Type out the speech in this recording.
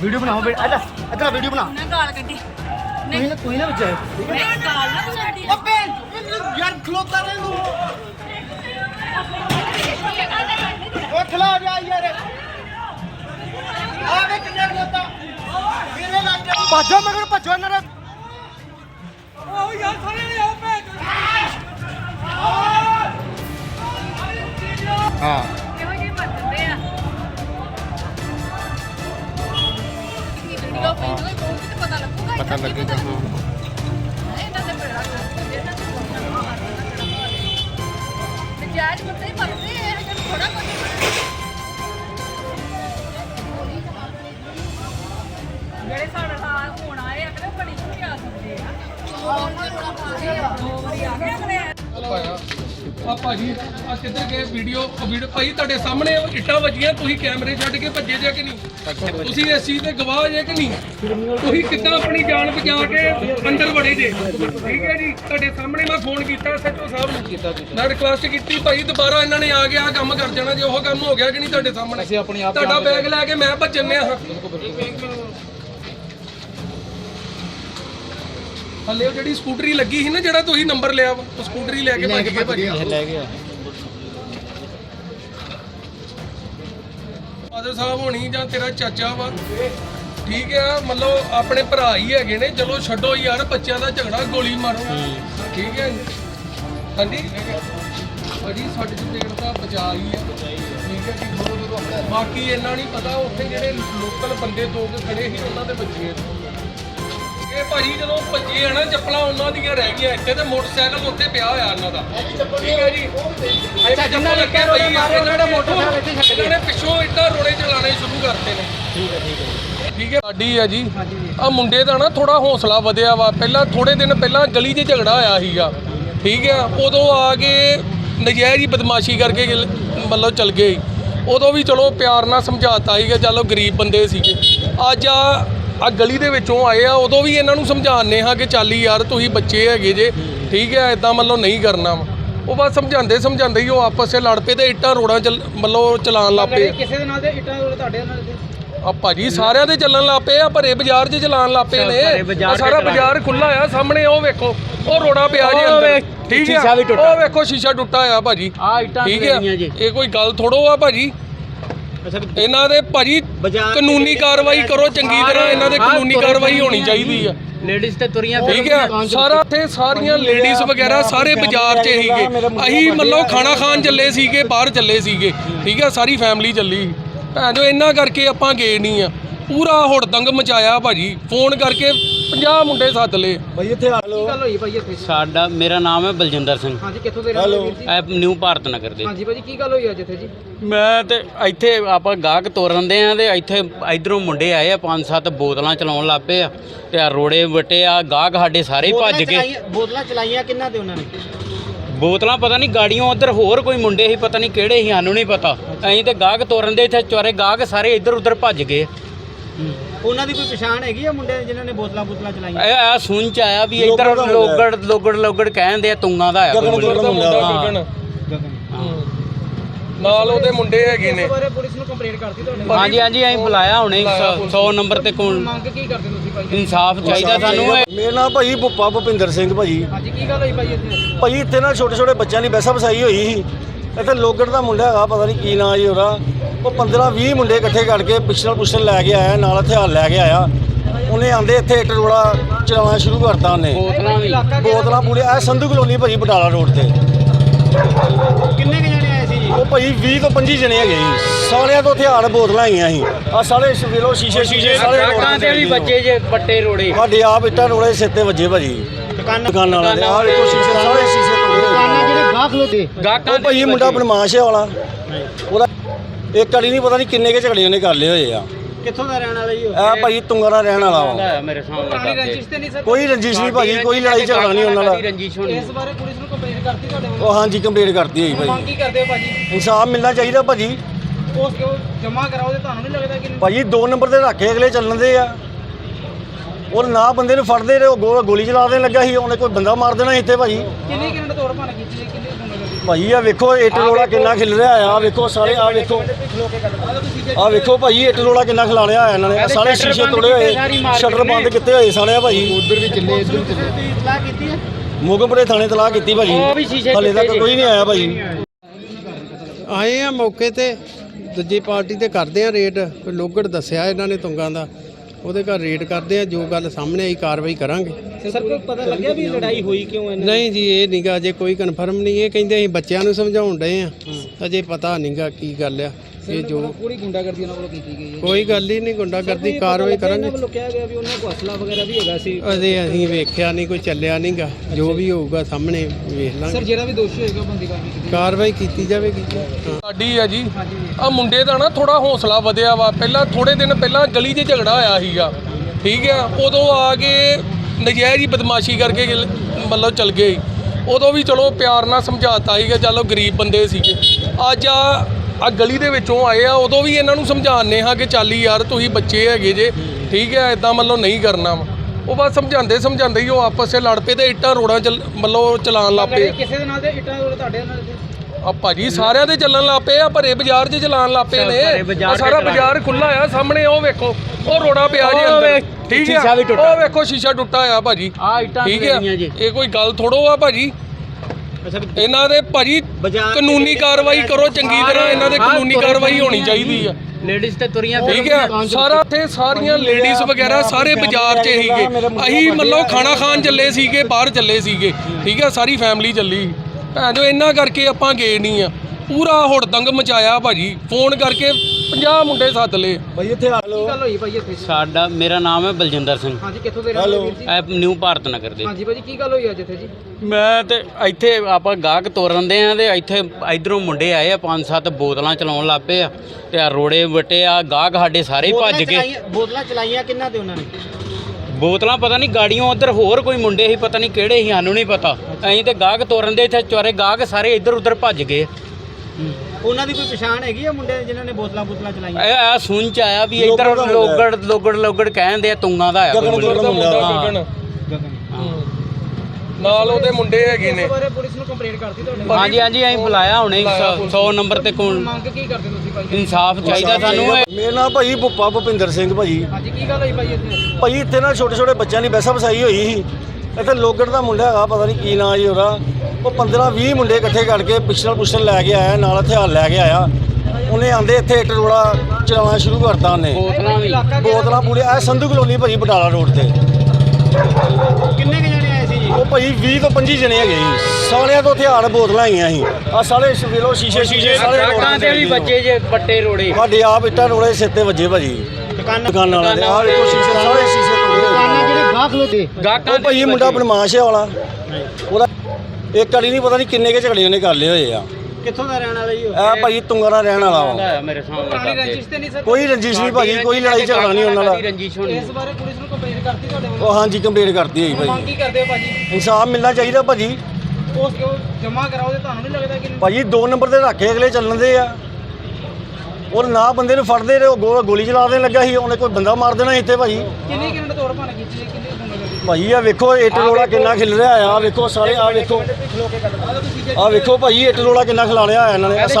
Video ਬਣਾਓ ਬੇ ਅੱਛਾ ਅੱਛਾ ਵੀਡੀਓ ਬਣਾ। ਨਾ ਗਾਲ ਕੱਢੀ। ਤੁਸੀਂ ਨਾ ਤੁਸੀਂ ਨਾ ਹੈ ਨਹੀਂ ਗਾਲ ਨਾ ਕੱਢੀ। ਓਪਨ ਯਾਰ ਖਲੋਤਾ ਰਹਿ ਤੂੰ। ਉਹ ਖਲਾ ਜਾ ਯਾਰ। ਆ ਵੇ ਕਿੰਨੇ ਖਲੋਤਾ। ਮੇਰੇ ਲੱਗ ਜਾ ਭੱਜੋ ਮਗਰ ਭੱਜੋ ਇਹਨਾਂ ਦੇ। ਹਾਂ। ਇਹੋ ਜਿਹੇ ਪਤਾ ਲੱਗੂਗਾ ਹਾਂ। ਬੇੜਾ ਨਜਾਇਜ਼ ਬੰਦੇ ਹੀ ਮਰਦੇ ਆ ਇਹ ਜਿਹਨੂੰ ਥੋੜਾ ਕੁਝ ਜਿਹੜੇ ਸਾਡੇ ਨਾਲ ਹੁਣ ਆ ਕਹਿੰਦੇ ਬੜੀ ਛੁੱਟੀ ਆ ਸਕਦੇ ਆ। ਦੋ ਵਾਰੀ ਆ। ਗਏ ਅਗਲੇ ਆ ਭਾਜੀ ਆ ਕਿੱਧਰ ਗਏ? ਵੀਡੀਓ ਵੀਡੀਓ ਭਾਈ ਤੁਹਾਡੇ ਸਾਹਮਣੇ ਉਹ ਇੱਟਾਂ ਵੱਜੀਆਂ। ਤੁਸੀਂ ਕੈਮਰੇ ਛੱਡ ਕੇ ਭੱਜੇ ਜੇ ਕਿ ਨਹੀਂ? ਤੁਸੀਂ ਇਸ ਚੀਜ਼ ਦੇ ਗਵਾਹ ਜੇ ਕਿ ਨਹੀਂ? ਤੁਸੀਂ ਕਿੱਦਾਂ ਆਪਣੀ ਜਾਨ ਬਚਾ ਕੇ ਅੰਦਰ ਵੜੇ ਜੇ? ਠੀਕ ਹੈ ਜੀ? ਤੁਹਾਡੇ ਸਾਹਮਣੇ ਮੈਂ ਫੋਨ ਕੀਤਾ ਸੱਚੋ ਸਾਹਿਬ ਨੂੰ। ਕੀਤਾ ਮੈਂ ਰਿਕੁਐਸਟ ਕੀਤੀ ਭਾਈ ਦੁਬਾਰਾ ਇਹਨਾਂ ਨੇ ਆ ਕੇ ਆ ਕੰਮ ਕਰ ਜਾਣਾ ਜੇ। ਉਹ ਕੰਮ ਹੋ ਗਿਆ ਕਿ ਨਹੀਂ ਤੁਹਾਡੇ ਸਾਹਮਣੇ? ਤੁਹਾਡਾ ਬੈਗ ਲੈ ਕੇ ਮੈਂ ਭੱਜਣੇ ਆ ਹੱਲੇ ਉਹ ਜਿਹੜੀ ਸਕੂਟਰੀ ਲੱਗੀ ਸੀ ਨਾ ਜਿਹੜਾ ਤੁਸੀਂ ਨੰਬਰ ਲਿਆ ਵਾ ਉਹ ਸਕੂਟਰੀ ਲੈ ਕੇ ਭੱਜ ਗਏ ਭਾਜੀ। ਲੈ ਗਿਆ ਫਾਦਰ ਸਾਹਿਬ ਹੋਣੀ ਜਾਂ ਤੇਰਾ ਚਾਚਾ ਵਾ ਠੀਕ ਆ ਮਤਲਬ ਆਪਣੇ ਭਰਾ ਹੀ ਹੈਗੇ ਨੇ ਚਲੋ ਛੱਡੋ ਯਾਰ ਬੱਚਿਆਂ ਦਾ ਝਗੜਾ ਗੋਲੀ ਮਾਰੋ। ਠੀਕ ਹੈ। ਹਾਂਜੀ? ਭਾਜੀ ਸਾਡੇ ਪੇੜ ਦਾ ਬਚਾ ਹੀ ਆ। ਠੀਕ ਹੈ ਜੀ ਬਾਕੀ ਇਹਨਾਂ ਨਹੀਂ ਪਤਾ ਉੱਥੇ ਜਿਹੜੇ ਲੋਕਲ ਬੰਦੇ ਦੋ ਕੁ ਖੜੇ ਸੀ ਉਹਨਾਂ ਦੇ ਬੱਚੇ। ਇਹ ਭਾਜੀ ਜਦੋਂ ਭੱਜੇ ਆ ਨਾ ਚੱਪਲਾਂ ਉਹਨਾਂ ਦੀਆਂ ਰਹਿ ਗਈਆਂ ਇੱਥੇ ਤੇ ਮੋਟਰਸਾਈਕਲ ਉੱਥੇ ਪਿਆ ਹੋਇਆ ਇਹਨਾਂ ਦਾ। ਠੀਕ ਹੈ ਜੀ? ਅੱਛਾ ਜਿੰਨਾ ਲੱਗਿਆ ਪਈ ਆ। ਇਹਨਾਂ ਨੇ ਮੋਟਰਸਾਈਕਲ ਇੱਥੇ ਛੱਡ ਗਏ ਇਹਨਾਂ ਨੇ ਪਿੱਛੋਂ ਇੱਟਾਂ ਰੋੜੇ ਚਲਾਣੇ ਸ਼ੁਰੂ ਕਰਤੇ ਨੇ। ਠੀਕ ਹੈ ਠੀਕ ਹੈ ਠੀਕ ਹੈ? ਸਾਡੀ ਆ ਜੀ। ਆ ਮੁੰਡੇ ਦਾ ਨਾ ਥੋੜਾ ਹੌਸਲਾ ਵਧਿਆ ਵਾ। ਪਹਿਲਾਂ ਥੋੜੇ ਦਿਨ ਪਹਿਲਾਂ ਗਲੀ 'ਚ ਝਗੜਾ ਹੋਇਆ ਸੀਗਾ। ਠੀਕ ਹੈ? ਉਦੋਂ ਆ ਕੇ ਨਜਾਇਜ਼ ਹੀ ਬਦਮਾਸ਼ੀ ਕਰਕੇ ਮਤਲਬ ਚਲ ਗਏ। ਉਦੋਂ ਵੀ ਚਲੋ ਪਿਆਰ ਨਾਲ ਸਮਝਾਤਾ ਸੀਗਾ ਚਲੋ ਗਰੀਬ ਬੰਦੇ ਸੀਗੇ। ਅੱਜ ਆ ਆ ਗਲੀ ਦੇ ਵਿੱਚੋਂ ਆਏ ਆ ਉਦੋਂ ਵੀ ਇਹਨਾਂ ਨੂੰ ਸਮਝਾਉਂਦੇ ਹਾਂ ਕਿ ਚੱਲ ਯਾਰ ਤੁਸੀਂ ਬੱਚੇ ਹੈਗੇ ਜੇ ਠੀਕ ਹੈ ਇਦਾਂ ਮਤਲਬ ਨਹੀਂ ਕਰਨਾ ਉਹ ਬਸ ਸਮਝਾਉਂਦੇ ਸਮਝਾਉਂਦੇ ਹੀ ਉਹ ਆਪਸ 'ਚ ਲੜ ਪਏ ਤੇ ਇੱਟਾਂ ਰੋੜਾਂ ਚ ਮਤਲਬ ਚਲਾਉਣ ਲੱਗ ਪਏ। ਕਿਸੇ ਦੇ ਨਾਲ ਤੇ ਇੱਟਾਂ ਰੋੜੇ ਤੁਹਾਡੇ ਨਾਲ ਆ ਭਾਜੀ ਸਾਰਿਆਂ ਦੇ ਚੱਲਣ ਲੱਗ ਪਏ ਆ ਭਰੇ ਬਾਜ਼ਾਰ 'ਚ ਚਲਾਉਣ ਲੱਗ ਪਏ ਨੇ। ਸਾਰਾ ਬਾਜ਼ਾਰ ਖੁੱਲਾ ਆ ਸਾਹਮਣੇ ਉਹ ਵੇਖੋ ਉਹ ਰੋੜਾ ਪਿਆ ਜੀ ਅੰਦਰ। ਠੀਕ ਟੁੱਟਾ। ਉਹ ਵੇਖੋ ਸ਼ੀਸ਼ਾ ਟੁੱਟਾ ਆ ਭਾਜੀ। ਆ ਇੱਟਾਂ ਠੀਕ ਆ ਇਹ ਕੋਈ ਗੱਲ ਥੋੜੋ ਆ ਭਾਜੀ। ਇਹਨਾਂ ਦੇ ਭਾਜੀ ਕਾਨੂੰਨੀ ਕਾਰਵਾਈ ਕਰੋ ਚੰਗੀ ਤਰ੍ਹਾਂ ਇਹਨਾਂ ਦੇ ਕਾਨੂੰਨੀ ਕਾਰਵਾਈ ਹੋਣੀ ਚਾਹੀਦੀ ਆ। ਲੇਡੀਜ਼ ਤੇ ਤੁਰੀਆਂ ਠੀਕ ਹੈ ਸਾਰਾ ਇੱਥੇ ਸਾਰੀਆਂ ਲੇਡੀਜ਼ ਵਗੈਰਾ ਸਾਰੇ ਬਾਜ਼ਾਰ 'ਚ ਸੀਗੇ। ਅਸੀਂ ਮਤਲਬ ਖਾਣਾ ਖਾਣ ਚੱਲੇ ਸੀਗੇ ਬਾਹਰ ਚੱਲੇ ਸੀਗੇ। ਠੀਕ ਹੈ ਸਾਰੀ ਫੈਮਿਲੀ ਚੱਲੀ। ਭੈਣ ਜੋ ਇੰਨਾ ਕਰਕੇ ਆਪਾਂ ਗਏ ਨਹੀਂ ਆ। ਪੂਰਾ ਹੁੜਦੰਗ ਮਚਾਇਆ ਭਾਜੀ। ਫੋਨ ਕਰਕੇ 50 ਮੁੰਡੇ ਸੱਦ ਲਏ। ਭਾਈ ਇੱਥੇ ਆ ਲੋ ਗੱਲ ਹੋਈ ਭਾਈ ਇੱਥੇ? ਸਾਡਾ ਮੇਰਾ ਨਾਮ ਹੈ ਬਲਜਿੰਦਰ ਸਿੰਘ। ਹਾਂਜੀ ਕਿੱਥੋਂ ਦੇ ਰਹਿਣ ਵਾਲੇ ਵੀਰ ਜੀ? ਇਹ ਨਿਊ ਭਾਰਤ ਨਗਰ ਦੇ। ਹਾਂਜੀ ਭਾਜੀ ਕੀ ਗੱਲ ਹੋਈ ਅੱਜ ਇੱਥੇ ਜੀ? ਮੈਂ ਤੇ ਇੱਥੇ ਆਪਾਂ ਗਾਹਕ ਤੋਰਨ ਦੇ ਆ ਤੇ ਇੱਥੇ ਇਧਰੋਂ ਮੁੰਡੇ ਆਏ ਆ ਪੰਜ ਸੱਤ ਬੋਤਲਾਂ ਚਲਾਉਣ ਲੱਗ ਪਏ ਆ ਤੇ ਆ ਰੋੜੇ ਵਟੇ ਆ ਗਾਹਕ ਸਾਡੇ ਸਾਰੇ ਹੀ ਭੱਜ ਗਏ। ਬੋਤਲਾਂ ਚਲਾਈਆਂ ਕਿੰਨਾ ਤੇ ਉਹਨਾਂ ਨੇ? ਬੋਤਲਾਂ ਪਤਾ ਨਹੀਂ ਗਾੜੀਆਂ ਉਧਰ ਹੋਰ ਕੋਈ ਮੁੰਡੇ ਸੀ ਪਤਾ ਨਹੀਂ ਕਿਹੜੇ ਸੀ ਸਾਨੂੰ ਨਹੀਂ ਪਤਾ। ਅਸੀਂ ਤੇ ਗਾਹਕ ਤੋਰਨ ਦੇ ਇੱਥੇ ਚੋਰੇ ਗਾਹਕ ਸਾਰੇ ਇੱਧਰ ਉੱਧਰ ਭੱਜ ਗਏ। ਉਹਨਾਂ ਦੀ ਕੋਈ ਪਛਾਣ ਹੈਗੀ ਆ ਮੁੰਡੇ ਜਿਨ੍ਹਾਂ ਨੇ ਬੋਤਲਾਂ ਬੋਤਲਾਂ ਚਲਾਈਆਂ? ਇਹ ਆ ਸੁਣ ਚ ਆਇਆ ਵੀ ਇੱਧਰ ਲੋਗੜ ਲੋਗੜ ਲੋਗੜ ਕਹਿੰਦੇ ਆ ਤੁੰਗਾਂ ਦਾ ਆ ਕੋਈ ਮੁੰਡਾ। ਦਾ ਮੁੰਡਾ ਗਗਨ ਨਾਲ ਉਹਦੇ ਮੁੰਡੇ ਹੈਗੇ ਨੇ। ਇਸ ਬਾਰੇ ਪੁਲਿਸ ਨੂੰ ਕੰਪਲੇਂਟ ਕਰਤੀ ਤੁਹਾਡੇ ਹਾਂਜੀ ਹਾਂਜੀ ਅਸੀਂ ਬੁਲਾਇਆ ਹੁਣੇ 100 ਨੰਬਰ ਤੇ ਕੋਲ। ਮੰਗ ਕੀ ਕਰਦੇ ਤੁਸੀਂ ਭਾਈ? ਇਨਸਾਫ ਚਾਹੀਦਾ ਸਾਨੂੰ ਇਹ। ਮੇਰਾ ਨਾਮ ਭਾਈ ਭੁੱਪਾ ਭੁਪਿੰਦਰ ਸਿੰਘ ਭਾਜੀ। ਹਾਂਜੀ ਕੀ ਗੱਲ ਹੋਈ ਭਾਈ ਇੱਥੇ? ਭਾਜੀ ਇੱਥੇ ਨਾ ਛੋਟੇ ਛੋਟੇ ਬੱਚਿਆਂ ਦੀ ਬੈਸਾ ਵਸਾਈ ਹੋਈ ਸੀ। ਇੱਥੇ ਲੋਗੜ ਦਾ ਮੁੰਡਾ ਹੈਗਾ ਪਤਾ ਨਹੀਂ ਕੀ ਨਾਂ ਜੀ ਉਹਦਾ। ਉਹ 15 20 ਮੁੰਡੇ ਇਕੱਠੇ ਕਰਕੇ ਪਿਸਟਲ ਪੁਸਟਲ ਲੈ ਕੇ ਆਇਆ ਨਾਲ ਹਥਿਆਰ ਲੈ ਕੇ ਆਇਆ। ਉਹਨੇ ਆਂਦੇ ਇੱਥੇ ਇੱਟ ਰੋੜਾ ਚਲਾਉਣਾ ਸ਼ੁਰੂ ਕਰਤਾ ਉਹਨੇ। ਬੋਤਲਾਂ ਪੂਰੇ ਇਹ ਸੰਧੂ ਕਲੋਨੀ ਭਾਜੀ ਬਟਾਲਾ ਰੋਡ ਤੇ। ਕਿੰਨੇ ਜਣੇ ਆਏ ਸੀ ਜੀ? ਉਹ ਭਾਈ 20 ਤੋਂ 25 ਜਣੇ ਹੈਗੇ ਜੀ। ਸਾਰਿਆਂ ਤੋਂ ਹਥਿਆਰ ਬੋਤਲਾਂ ਹੈਗੀਆਂ ਸੀ। ਆ ਸਾਰੇ ਸ਼ੀਸ਼ੇ ਸ਼ੀਸ਼ੇ ਸਾਰੇ ਟਰੱਕਾਂ ਤੇ ਵੀ ਬੱਚੇ ਜੇ ਪੱਟੇ ਰੋੜੇ? ਸਾਡੇ ਆਪ ਇੱਟਾਂ ਰੋੜੇ ਸਿਰ ਤੇ ਵੱਜੇ ਭਾਜੀ। ਦੁਕਾਨ ਦੁਕਾਨਾਂ ਵਾਲੇ ਆਹ ਵੇਖੋ ਸ਼ੀਸ਼ੇ ਸਾਰੇ ਸ਼ੀਸ਼ੇ ਤੋੜੇ ਹੋਏ। ਜਿਹੜੇ ਗਾਹਕ ਲੋਦੇ ਗਾਹਕਾਂ ਉਹ ਭਾਈ ਮੁੰਡਾ ਬਦਮਾਸ਼ ਹੈ ਵਾਲਾ। ਉਹਦਾ ਇੱਕ ਕੜੀ ਨਹੀਂ ਪਤਾ ਨਹੀਂ ਕਿੰਨੇ ਕੇ ਝਗੜੇ ਉਹਨੇ ਕਰ ਲਏ ਹੋਏ ਆ। ਕਿੱਥੋਂ ਦਾ ਰਹਿਣ ਵਾਲਾ ਜੀ ਉਹ? ਇਹ ਭਾਈ ਤੁੰਗਾ ਦਾ ਰਹਿਣ ਵਾਲਾ ਵਾ। ਆਇਆ ਮੇਰੇ ਸਾਹਮਣੇ ਪੁਰਾਣੀ ਰੰਜਿਸ਼ ਤੇ ਨਹੀਂ ਸਰ? ਕੋਈ ਰੰਜਿਸ਼ ਨਹੀਂ ਭਾਜੀ ਕੋਈ ਲੜਾਈ ਝਗੜਾ ਨਹੀਂ ਉਹਨਾਂ ਦਾ। ਰੰਜਿਸ਼ ਹੋਣੀ। ਇਸ ਬਾਰੇ ਪੁਲਿਸ ਨੂੰ ਕੰਪਲੇਂਟ ਕਰਤੀ ਤੁਹਾਡੇ ਵੱਲੋਂ? ਉਹ ਹਾਂਜੀ ਕੰਪਲੀਟ ਕਰਤੀ ਹੋਈ ਮੰਗ ਭਾਜੀ ਕੀ ਕਰਦੇ ਹੋ ਭਾਜੀ? ਇਨਸਾਫ ਮਿਲਣਾ ਚਾਹੀਦਾ ਭਾਜੀ। ਉਸ ਕਿਉਂ ਜਮਾ ਕਰਾਓ ਤੇ ਤੁਹਾਨੂੰ ਨਹੀਂ ਲੱਗਦਾ ਕਿ ਭਾਜੀ ਦੋ ਨੰਬਰ ਤੇ ਰੱਖੇ ਅਗਲੇ ਚੱਲਣ ਦੇ ਆ। ਉਹ ਨਾ ਬੰਦੇ ਨੂੰ ਫੜਦੇ ਰਹੇ ਉਹ ਗੋ- ਗੋਲੀ ਚਲਾ ਦੇਣ ਲੱਗਾ ਸੀ ਉਹਨੇ ਕੋਈ ਬੰਦਾ ਮਾਰ ਦੇਣਾ ਸੀ ਇੱਥੇ ਭਾਜੀ। ਕਿੰਨੇ ਕਿੰਨੇ ਤੋੜ ਭੰਨ ਕੀਤੀ? ਕਿੰਨੇ ਭਾਈ ਆ ਵੇਖੋ ਇੱਟ ਰੋਲਾ ਕਿੰਨਾ ਖਿਲ ਰਿਹਾ ਆ। ਵੇਖੋ ਸਾਰੇ ਆ ਵੇਖੋ। ਆ ਵੇਖੋ ਭਾਈ ਇੱਟ ਰੋਲਾ ਕਿੰਨਾ ਖਿਲਾਣਿਆ ਆ ਇਹਨਾਂ ਨੇ। ਆਹ ਸਾਰੇ ਸ਼ੀਸ਼ੇ ਤੋੜੇ ਹੋਏ ਸ਼ਟਰ ਬੰਦ ਕੀਤੇ ਹੋਏ ਸਾਰੇ ਆ ਭਾਈ। ਉਧਰ ਵੀ ਚੱਲੇ ਇੱਧਰ ਵੀ ਚੱਲੇ ਮੋਗਮਪੁਰੇ ਥਾਣੇ ਤਲਾਹ ਕੀਤੀ ਭਾਜੀ ਹਲੇ ਤੱਕ ਕੋਈ ਨਹੀਂ ਆਇਆ ਭਾਜੀ ਆਏ ਆ ਮੌਕੇ ਤੇ ਦੂਜੀ ਪਾਰਟੀ ਤੇ ਕਰਦੇ ਆ ਰੇਡ। ਕੋਈ ਲੋਗੜ ਦੱਸਿਆ ਇਹਨਾਂ ਨੇ ਤੁੰਗਾਂ ਦਾ। ਉਹਦੇ ਘਰ ਰੇਡ ਕਰਦੇ ਆ ਜੋ ਗੱਲ ਸਾਹਮਣੇ ਆਈ ਕਾਰਵਾਈ ਕਰਾਂਗੇ। ਸਰ ਕੋਈ ਪਤਾ ਲੱਗਿਆ ਵੀ ਲੜਾਈ ਹੋਈ ਕਿਉਂ ਹੈ ਨਹੀਂ ਜੀ ਇਹ ਨਹੀਂਗਾ ਅਜੇ ਕੋਈ ਕਨਫਰਮ ਨਹੀਂ ਇਹ ਕਹਿੰਦੇ ਅਸੀਂ ਬੱਚਿਆਂ ਨੂੰ ਸਮਝਾਉਣ ਡਏ ਆ। ਅਜੇ ਪਤਾ ਨਹੀਂਗਾ ਕੀ ਗੱਲ ਆ। ਇਹ ਜੋ ਪੂਰੀ ਗੁੰਡਾਗਰਦੀ ਉਹਨਾਂ ਵੱਲੋਂ ਕੀਤੀ ਗਈ ਹੈ ਕੋਈ ਗੱਲ ਹੀ ਨਹੀਂ ਗੁੰਡਾਗਰਦੀ ਕਾਰਵਾਈ ਕਰਾਂਗੇ। ਵੱਲੋਂ ਕਿਹਾ ਗਿਆ ਵੀ ਉਹਨਾਂ ਕੋਲ ਅਸਲਾ ਵਗੈਰਾ ਵੀ ਹੈਗਾ ਸੀ। ਅਜੇ ਅਸੀਂ ਵੇਖਿਆ ਨਹੀਂ ਕੋਈ ਚੱਲਿਆ ਨਹੀਂਗਾ ਜੋ ਵੀ ਹੋਊਗਾ ਸਾਹਮਣੇ ਵੇਖ ਸਰ ਲਾਂਗੇ ਜਿਹੜਾ ਵੀ ਦੋਸ਼ੀ ਹੋਏਗਾ ਬੰਦੀ ਕਾਰਵਾਈ ਕੀਤੀ ਕਾਰਵਾਈ ਕੀਤੀ ਜਾਵੇਗੀ ਹਾਂ। ਸਾਡੀ ਆ ਜੀ। ਆ ਮੁੰਡੇ ਦਾ ਨਾ ਥੋੜਾ ਹੌਸਲਾ ਵਧਿਆ ਵਾ। ਪਹਿਲਾਂ ਥੋੜੇ ਦਿਨ ਪਹਿਲਾਂ ਗਲੀ 'ਚ ਝਗੜਾ ਹੋਇਆ ਸੀਗਾ। ਠੀਕ ਆ? ਉਦੋਂ ਆ ਕੇ ਨਜਾਇਜ਼ ਹੀ ਬਦਮਾਸ਼ੀ ਕਰਕੇ ਗਿਲ- ਮਤਲਬ ਚਲ ਗਏ। ਉਦੋਂ ਵੀ ਚਲੋ ਪਿਆਰ ਨਾਲ ਸਮਝਾਤਾ ਸੀਗਾ ਚਲੋ ਗਰੀਬ ਬੰਦੇ ਸੀਗੇ। ਅੱਜ ਆ ਆ ਗਲੀ ਦੇ ਵਿੱਚੋਂ ਆਏ ਆ ਉਦੋਂ ਵੀ ਇਹਨਾਂ ਨੂੰ ਸਮਝਾਉਂਦੇ ਹਾਂ ਕਿ ਚੱਲ ਯਾਰ ਤੁਸੀਂ ਬੱਚੇ ਹੈਗੇ ਜੇ ਠੀਕ ਹੈ ਇਦਾਂ ਮਤਲਬ ਨਹੀਂ ਕਰਨਾ ਉਹ ਬਸ ਸਮਝਾਉਂਦੇ ਸਮਝਾਉਂਦੇ ਹੀ ਉਹ ਆਪਸ 'ਚ ਲੜ ਪਏ ਤੇ ਇੱਟਾਂ ਰੋੜਾਂ ਚ ਮਤਲਬ ਚਲਾਉਣ ਲੱਗ ਪਏ। ਕਿਸੇ ਦੇ ਨਾਲ ਤੇ ਇੱਟਾਂ ਰੋੜੇ ਤੁਹਾਡੇ ਨਾਲ? ਆ ਭਾਜੀ ਸਾਰਿਆਂ ਦੇ ਚੱਲਣ ਲੱਗ ਪਏ ਆ ਭਰੇ ਬਾਜ਼ਾਰ 'ਚ ਚਲਾਉਣ ਲੱਗ ਪਏ ਨੇ। ਆਹ ਸਾਰਾ ਬਾਜ਼ਾਰ ਖੁੱਲਾ ਆ ਸਾਹਮਣੇ ਉਹ ਵੇਖੋ ਉਹ ਰੋੜਾ ਪਿਆ ਜੀ ਉਹ ਅੰਦਰ। ਵੇਖ, ਠੀਕ ਆ ਟੁੱਟਾ। ਉਹ ਵੇਖੋ ਸ਼ੀਸ਼ਾ ਟੁੱਟਾ ਆ ਭਾਜੀ। ਆ ਇੱਟਾਂ ਠੀਕ ਆ ਇਹ ਕੋਈ ਗੱਲ ਥੋੜੋ ਆ ਭਾਜੀ। ਇਹਨਾਂ ਦੇ ਭਾਜੀ ਕਾਨੂੰਨੀ ਕਾਰਵਾਈ ਕਰੋ ਚੰਗੀ ਤਰ੍ਹਾਂ ਇਹਨਾਂ ਦੇ ਕਾਨੂੰਨੀ ਕਾਰਵਾਈ ਹੋਣੀ ਚਾਹੀਦੀ ਆ। ਲੇਡੀਜ਼ ਤੇ ਤੁਰੀਆਂ ਠੀਕ ਹੈ ਸਾਰਾ ਇੱਥੇ ਸਾਰੀਆਂ ਲੇਡੀਜ਼ ਵਗੈਰਾ ਸਾਰੇ ਬਾਜ਼ਾਰ 'ਚ ਸੀਗੇ। ਅਸੀਂ ਮਤਲਬ ਖਾਣਾ ਖਾਣ ਚੱਲੇ ਸੀਗੇ ਬਾਹਰ ਚੱਲੇ ਸੀਗੇ। ਠੀਕ ਹੈ ਸਾਰੀ ਫੈਮਿਲੀ ਚੱਲੀ। ਭੈਣ ਜੋ ਇੰਨਾ ਕਰਕੇ ਆਪਾਂ ਗਏ ਨਹੀਂ ਆ। ਪੂਰਾ ਹੁੜਦੰਗ ਮਚਾਇਆ ਭਾਜੀ। ਫੋਨ ਕਰਕੇ 50 ਮੁੰਡੇ ਸੱਦ ਲਏ। ਭਾਈ ਇੱਥੇ ਆ ਲੋ ਗੱਲ ਹੋਈ ਭਾਈ ਇੱਥੇ? ਸਾਡਾ ਮੇਰਾ ਨਾਮ ਹੈ ਬਲਜਿੰਦਰ ਸਿੰਘ। ਹਾਂਜੀ ਕਿੱਥੋਂ ਦੇ ਰਹਿਣ ਵਾਲੇ ਵੀਰ ਜੀ? ਇਹ ਨਿਊ ਭਾਰਤ ਨਗਰ ਦੇ। ਹਾਂਜੀ ਭਾਜੀ ਕੀ ਗੱਲ ਹੋਈ ਅੱਜ ਇੱਥੇ ਜੀ? ਮੈਂ ਤੇ ਇੱਥੇ ਆਪਾਂ ਗਾਹਕ ਤੋਰਨ ਦੇ ਆ ਤੇ ਇੱਥੇ ਇਧਰੋਂ ਮੁੰਡੇ ਆਏ ਆ ਪੰਜ ਸੱਤ ਬੋਤਲਾਂ ਚਲਾਉਣ ਲੱਗ ਪਏ ਆ ਤੇ ਆ ਰੋੜੇ ਵਟੇ ਆ ਗਾਹਕ ਸਾਡੇ ਸਾਰੇ ਹੀ ਭੱਜ ਗਏ। ਬੋਤਲਾਂ ਚਲਾਈਆਂ ਕਿੰਨਾ ਤੇ ਉਹਨਾਂ ਨੇ? ਬੋਤਲਾਂ ਪਤਾ ਨਹੀਂ ਗਾੜੀਆਂ ਉਧਰ ਹੋਰ ਕੋਈ ਮੁੰਡੇ ਸੀ ਪਤਾ ਨਹੀਂ ਕਿਹੜੇ ਸੀ ਸਾਨੂੰ ਨਹੀਂ ਪਤਾ। ਅਸੀਂ ਤੇ ਗਾਹਕ ਤੋਰਨ ਦੇ ਇੱਥੇ ਚੋਰੇ ਗਾਹਕ ਸਾਰੇ ਇੱਧਰ ਉੱਧਰ ਭੱਜ ਗਏ। ਉਹਨਾਂ ਦੀ ਕੋਈ ਪਛਾਣ ਹੈਗੀ ਆ ਮੁੰਡੇ ਜਿਨ੍ਹਾਂ ਨੇ ਬੋਤਲਾਂ ਬੋਤਲਾਂ ਚਲਾਈਆਂ? ਇਹ ਆ ਸੁਣ ਚ ਆਇਆ ਵੀ ਇੱਧਰ ਲੋਗੜ ਦਾ ਲੋਗੜ ਲੋਗੜ ਲੋਗੜ ਕਹਿੰਦੇ ਆ ਤੁੰਗਾਂ ਦਾ ਆ ਕੋਈ ਗਗਨ ਮੁੰਡਾ। ਗਗਨ ਗਗਨ ਨਾਲ ਉਹਦੇ ਮੁੰਡੇ ਹੈਗੇ ਨੇ। ਬਾਰੇ ਪੁਲਿਸ ਨੂੰ ਕੰਪਲੇਂਟ ਕਰਤੀ ਤੁਹਾਡੇ ਹਾਂਜੀ ਹਾਂਜੀ ਅਸੀਂ ਬੁਲਾਇਆ ਹੁਣੇ 100 ਨੰਬਰ ਤੇ ਕੋਲ ਮੰਗ ਕੀ ਕਰਦੇ ਤੁਸੀਂ ਭਾਈ? ਇਨਸਾਫ ਚਾਹੀਦਾ ਸਾਨੂੰ। ਇਹ ਮੇਰਾ ਨਾਮ ਭਾਈ ਭੁੱਪਾ ਭੁਪਿੰਦਰ ਸਿੰਘ ਭਾਜੀ ਹਾਂਜੀ ਕੀ ਗੱਲ ਹੋਈ ਭਾਈ ਇੱਥੇ? ਭਾਈ ਇੱਥੇ ਨਾ ਛੋਟੇ ਛੋਟੇ ਬੱਚਿਆਂ ਦੀ ਬੈਸਾ ਵਸਾਈ ਹੋਈ ਸੀ। ਇੱਥੇ ਲੋਗੜ ਦਾ ਮੁੰਡਾ ਹੈਗਾ ਪਤਾ ਨਹੀਂ ਕੀ ਨਾਂ ਜੀ ਉਹਦਾ। ਉਹ 15 20 ਮੁੰਡੇ ਇਕੱਠੇ ਕਰਕੇ ਪਿਸਟਲ ਪੁਸਟਲ ਲੈ ਕੇ ਆਇਆ ਨਾਲ ਹਥਿਆਰ ਲੈ ਕੇ ਆਇਆ। ਉਹਨੇ ਆਂਦੇ ਇੱਥੇ ਇੱਟ ਰੋੜਾ ਚਲਾਉਣਾ ਸ਼ੁਰੂ ਕਰਤਾ ਉਹਨੇ। ਬੋਤਲਾਂ ਪੂਰੇ ਆ ਸੰਧੂ ਕਲੋਨੀ ਭਾਜੀ ਬਟਾਲਾ ਰੋਡ ਤੇ। ਕਿੰਨੇ ਕੁ ਜਣੇ ਆਏ ਸੀ ਜੀ? ਉਹ ਭਾਈ 20 ਤੋਂ 25 ਜਣੇ ਹੈਗੇ ਸੀ ਸਾਰਿਆਂ ਤੋਂ ਹਥਿਆਰ ਬੋਤਲਾਂ ਆਈਆਂ ਸੀ। ਆ ਸਾਰੇ ਵੇਲੋ ਸ਼ੀਸ਼ੇ ਸ਼ੀਸ਼ੇ ਸਾਰੇ ਟਰੱਕਾਂ ਤੇ ਵੀ ਬੱਚੇ ਜੇ ਪੱਟੇ ਰੋੜੇ। ਸਾਡੇ ਆਪ ਇੱਟਾਂ ਰੋੜੇ ਸਿਰ ਤੇ ਵੱਜੇ ਭਾਜੀ। ਦੁਕਾਨ ਦੁਕਾਨਾਂ ਵਾਲੇ ਆ ਵੇਖੋ ਸ਼ੀਸ਼ੇ ਸਾਰੇ ਸ਼ੀਸ਼ੇ ਤੋੜੇ ਹੋਏ। ਜਿਹੜੇ ਗਾਹਕ ਲੋਤੇ ਗਾਹਕਾਂ ਉਹ ਭਾਈ ਮੁੰਡਾ ਬਦਮਾਸ਼ ਹੈ ਵਾਲਾ। ਉਹਦਾ ਇੱਕ ਵਾਰੀ ਨਹੀਂ ਪਤਾ ਨਹੀਂ ਕਿੰਨੇ ਕੇ ਝਗੜੇ ਉਹਨੇ ਕਰ ਲਏ ਹੋਏ ਆ। ਕਿੱਥੋਂ ਦਾ ਰਹਿਣ ਵਾਲਾ ਜੀ ਉਹ? ਇਹ ਭਾਈ ਤੁੰਗਾ ਦਾ ਰਹਿਣ ਵਾਲਾ ਵਾ। ਆ ਮੇਰੇ ਸਾਹਮਣੇ ਪੁਰਾਣੀ ਕਰਦੇ। ਰੰਜਿਸ਼ ਤੇ ਨਹੀਂ ਸਰ? ਕੋਈ ਰੰਜਿਸ਼ ਨਹੀਂ ਭਾਜੀ ਕੋਈ ਲੜਾਈ ਝਗੜਾ ਨਹੀਂ ਉਹਨਾਂ ਦਾ। ਕਾਹਦੀ ਰੰਜਿਸ਼ ਹੋਣੀ ਇਸ ਬਾਰੇ ਪੁਲਿਸ ਨੂੰ ਕੰਪਲੇਂਟ ਕਰਤੀ ਤੁਹਾਡੇ ਵੱਲੋਂ? ਉਹ ਹਾਂਜੀ ਕੰਪਲੀਟ ਕਰਤੀ ਹੋਈ ਮੰਗ ਭਾਜੀ। ਕੀ ਕਰਦੇ ਹੋ ਭਾਜੀ? ਇਨਸਾਫ ਮਿਲਣਾ ਚਾਹੀਦਾ ਭਾਜੀ। ਉਸ ਕਿਉਂ ਜਮਾ ਕਰਾਓ ਤੇ ਤੁਹਾਨੂੰ ਨਹੀਂ ਲੱਗਦਾ ਕਿ ਭਾਜੀ ਦੋ ਨੰਬਰ ਤੇ ਰੱਖੇ ਅਗਲੇ ਚੱਲਣ ਦੇ ਆ। ਉਹ ਨਾ ਬੰਦੇ ਨੂੰ ਫੜਦੇ ਰਹੇ ਉਹ ਗੋ- ਗੋਲੀ ਚਲਾ ਦੇਣ ਲੱਗਾ ਸੀ ਉਹਨੇ ਕੋਈ ਬੰਦਾ ਮਾਰ ਦੇਣਾ ਸੀ ਇੱਥੇ ਭਾਜੀ। ਕਿੰਨੇ ਕਿੰਨੇ ਤੋੜ ਭੰਨ ਕੀਤੀ ਹੈ ਕਿੰਨੇ ਭਾਜੀ ਆ ਵੇਖੋ ਇੱਟ ਰੋਲਾ ਕਿੰਨਾ ਖਿਲ ਰਿਹਾ ਆ। ਵੇਖੋ ਸਾਰੇ ਆ ਵੇਖੋ। ਆ ਵੇਖੋ। ਭਾਜੀ ਇੱਟ ਰੋਲਾ ਕਿੰਨਾ ਖਿਲਾਣਿਆ ਆ ਇਹਨਾਂ ਨੇ। ਆਹ ਸਾਰੇ